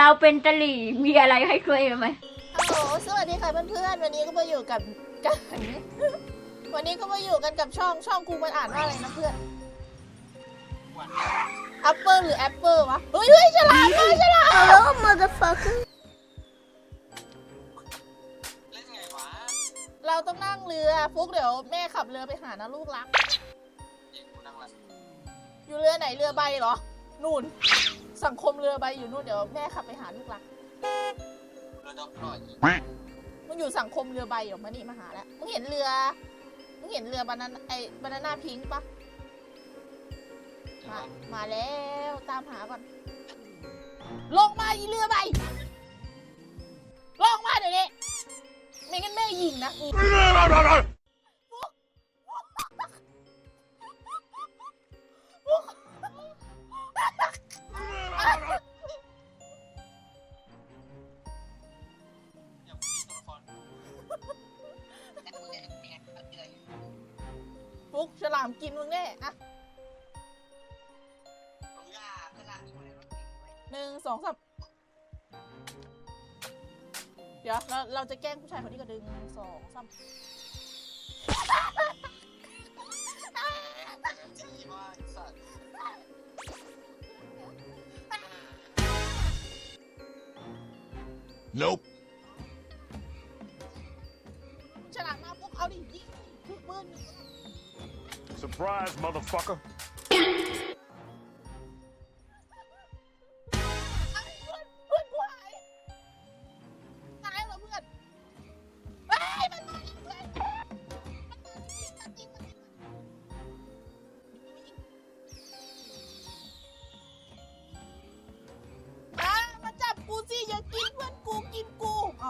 เราเป็นตะหลี่มีอะไรให้ช่วยไหมฮัลโหลสวัสดีค่ะเพื่อนๆ วันนี้ก็มาอยู่กับกัน วันนี้ก็มาอยู่กันกับช่องช่องกูมันอ่านว่าอะไรนะเพื่อนแอปเปิลหรือแอปเปิลวะเฮ้ยเฮ้ยฉลามมาฉลาม Hello, motherfucker. เล่นไงวะเราต้องนั่งเรือฟุกเดี๋ยวแม่ขับเรือไปหานะลูกรักเองกูนั่งละอยู่เรือไหนเรือใบเหรอ นู่น สังคมเรือใบอยู่นู่นเดี๋ยวแม่ขับไปหาลูกรักเรือดอกหน่อยอีกมึงอยู่สังคมเรือใบเหรอมานี่มาหาแล้วมึงเห็นเรือมึงเห็นเรือบานาน่าไอ้บานาน่าพิงค์ปะมามาแล้วตามหาก่อน ลงมาอีเรือใบลงมาเดี๋ยวนี้ไม่งั้นแม่ยิงนะ องสามเดี๋ยวเราเราจะแกล้งผู้ชายคนนี้ก็ดึงหนึ่งสองสามจีว่าไอ้สัตว์ Nope. ฉลามมาพวกเอาดิยิงทุกปืน Surprise, motherfucker.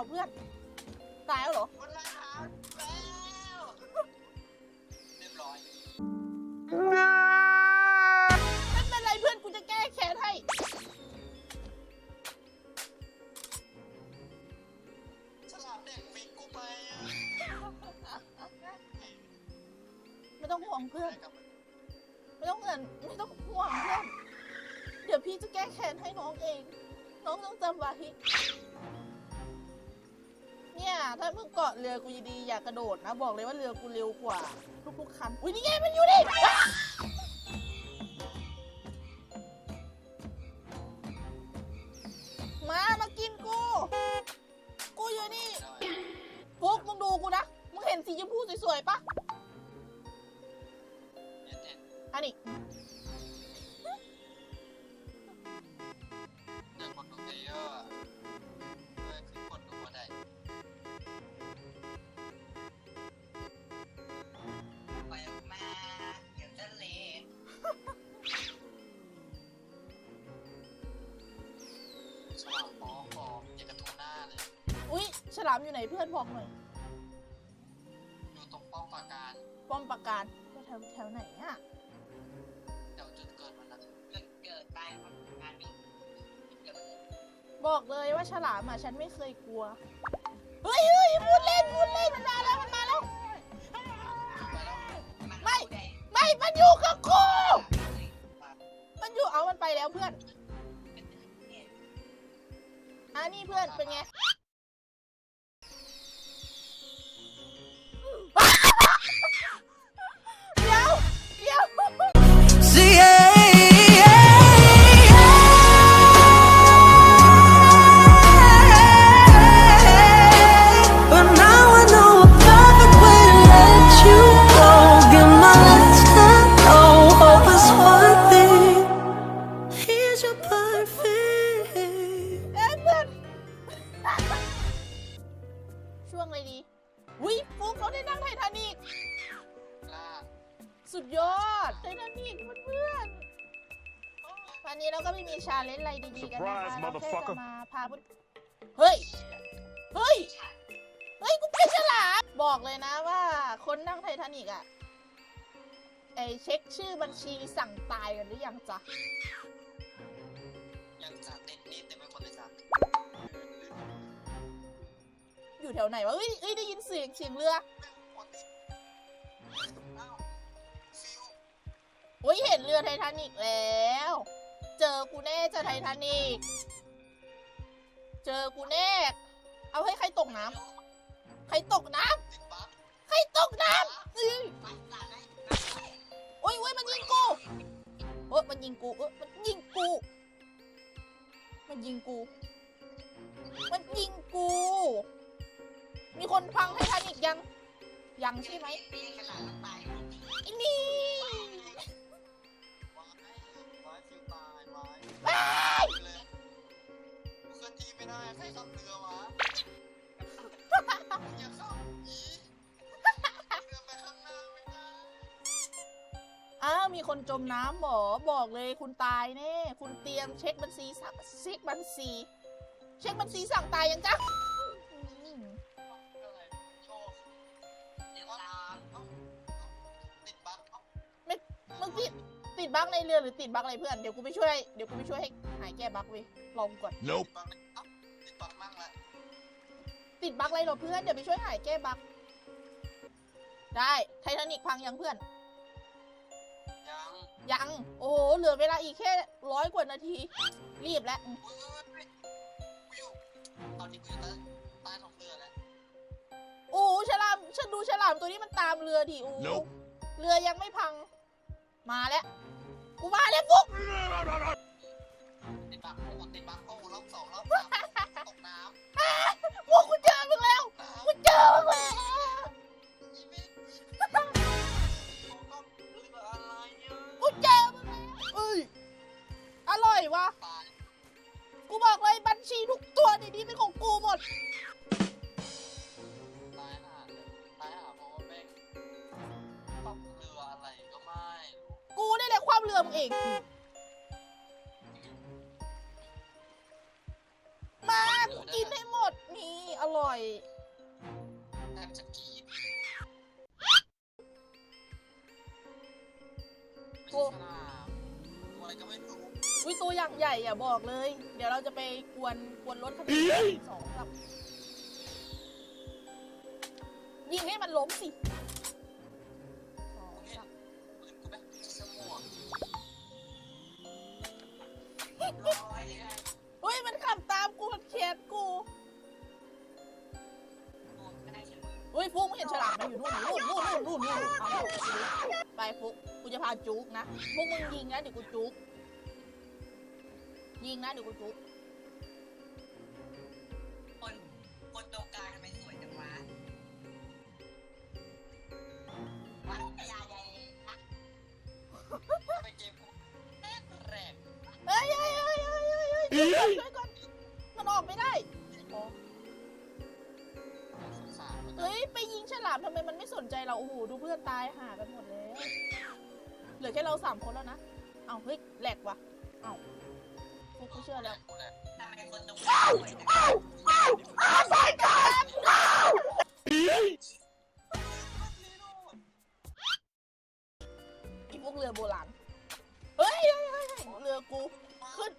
เอาเพื่อน ตายแล้วเหรอคนละหาแล้วเรียบร้อยไม่เป็นไรเพื่อนกูจะแก้แค้นให้ ฉลามเด็กฟิกกูไปอะไม่ต้องห่วงเพื่อนได้กับมันไม่ต้องเงินไม่ต้องห่วงเพื่อน เดี๋ยวพี่จะแก้แค้นให้น้องเอง น้องต้องจำไว้ เนี่ย ถ้ามึงเกาะเรือกูดีๆอย่ากระโดดนะ บอกเลยว่าเรือกูเร็วกว่า ทุกๆคัน อุ้ยนี่ไงมันอยู่ดิ ฉลามอยู่ไหนเพื่อนบอกหน่อย อยู่ตรงป้อมปราการป้อมปราการแถวแถวไหนอะเดี๋ยวจุดเกิดมันนะจุดเกิดตายป้อมปราการมีเกิดบอกเลยว่าฉลามอะฉันไม่เคยกลัว เฮ้ยเฮ้ยพูดเล่นพูดเล่นมันมาแล้วมันมาแล้วไปแล้วไม่ไม่มันอยู่กับกูมันอยู่เอามันไปแล้วเพื่อน อะนี่เพื่อนเป็นไง ชาเลนจ์อะไรดีๆกันนะคะ Surprise, เราแค่จะ motherfucker มาพาเพื่อนเฮ้ย เฮ้ย เฮ้ย กูเป็นฉลามบอกเลยนะว่าคนนั่งไททานิกอะไอเช็คชื่อบัญชีสั่งตายกันหรือยังจ๊ะ ยังจะติดนี่เต็มไปหมดเลยจ้ะอยู่แถวไหนวะเฮ้ยเฮ้ย ได้ยินเสียงเสียงเรืออ้าวฟิวโอ้ยเห็นเรือไททานิกแล้ว เจอกูแน่เจะไททานิกเจอกูแน่ เอาให้ใครตกน้ำใครตกน้ติดบั๊กำใครตกน้ำอื้อไปตาได้โอ้ยโอ้ยมันยิงกูโอ้ยมันยิงกูเอ้ยมันยิงกู มันยิงกู มันยิงกู มีคนพังให้ทันอีกยัง ยังใช่ไหมนี่ขนาดตายไอ้นี่ คนจมน้ำหมอบอกเลยคุณตายแน่คุณเตรียมเช็คบัญชีสั่งเช็คบัญชี เช็คบัญชีสั่งตายยังจ๊ะไม่มึงติดติดบั๊กในเรือหรือติดบั๊กอะไรเพื่อนเดี๋ยวกูไปช่วยเดี๋ยวกูไปช่วยให้หายแก้บั๊กเว้ยลองก่อน Nope. ติดบั๊กเลยเอ้าติดบั๊กมั่งละติดบั๊กอะไรเหรอเพื่อนเดี๋ยวไปช่วยหายแก้บั๊กได้ไททานิกพังยังเพื่อน ยังยัง โอ้โห เหลือเวลาอีกแค่ร้อยกว่านาที รีบแล้วอืมอุ้ยอุ้ยอุ้ยกูอยู่ตอนนี้กูอยู่ใต้ใต้ท้องเรือแล้วโอ้โหฉลาม ฉันดูฉลามตัวนี้มันตามเรือดิโอ้โห Nope เรือยังไม่พัง มาแล้ว กูมาแล้วฟุก ติดบั๊กโอ้ติดบั๊กโอ้รอบสองรอบสามตกน้ำฟุกกูเจอมึงแล้วน้ำกูเจอมึงแล้ว ของกูหมดตายห่ายตายห่าเพราะว่าแม่งตกเรืออะไรก็ไม่รู้กูนี่แหละความเรือมึงเอง มากูกินให้หมดนี่อร่อย แทบจะกรีดไม่ใช่ฉลามอะไรก็ไม่รู้ อุ้ยตัวอย่างใหญ่อะบอกเลย เดี๋ยวเราจะไปกวนกวนรถคันนี้สองกับ ยิงให้มันล้มสิสองกับปืนกูไหมสมวกลอยเลยเฮ้ยมันขับตามกูมันแคสกูตัวก็ได้เฉยเฮ้ยฟุกมึงเห็นฉลามมันอยู่นู่นนู่นนู่นนู่นนู่นนู่นเอาไปฟุกกูจะพาจุกนะพวกมึงยิงนะเดี๋ยวกูจุก ยิงนะเดี๋ยวกูจุกคนคนตรงกลางทำไมสวยจังวะว้ายยาใหญ่นะไปเกมกูแรกแรกเฮ้ยเฮ้ยเฮ้ยเฮ้ยเฮ้ยเฮ้ยช่วยก่อนช่วยก่อนมันออกไม่ได้อ๋อสงสารมันเฮ้ยไปยิงฉลามทำไมมันไม่สนใจเราโอ้โหดูเพื่อนตายหากันหมดแล้วเหลือแค่เราสามคนแล้วนะเอาเฮ้ยแหลกว่ะเอาฟุ กกูเชื่อแล้วทำไมคนตรงนี้กินพวกเรือโบราณ เฮ้ยเฮ้ยเฮ้ยเฮ้ยเรือกู ขึ้น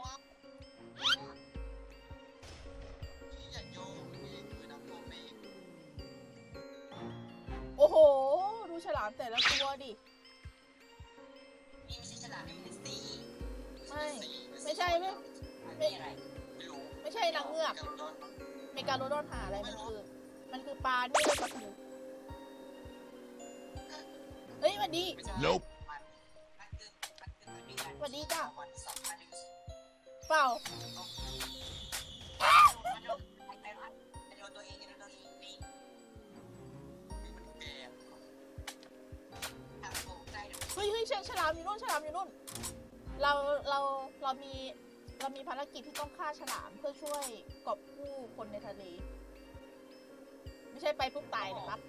อย่าโยกนี่คือน้ำท่วเมฆโอ้โห ดูฉลามแต่ละตัวดิ นางเงือกกันย้อนเมกาโลดอนหาอะไรมันคือ มันคือปลาที่เป็นปลาทูเฮ้ยสวันดีไม่ใช่ Nope มันมันคือมันคือมันมีการสวัสดีจ้ะวันสองพันหนึ่งเปล่ามันโดนไอ้ไอ้มันโดนตัวเองโดนตัวเองนี่คือมันแก่ทำโกงใจเดี๋ยวเฮ้ยเฮ้ยฉฉลามอยู่นู่นฉลามอยู่นู่น เราเราเรามี เรามีภารกิจที่ต้องฆ่าฉลามเพื่อช่วยกอบกู้คนในทะเล ไม่ใช่ไปปุ๊บตายนะครับ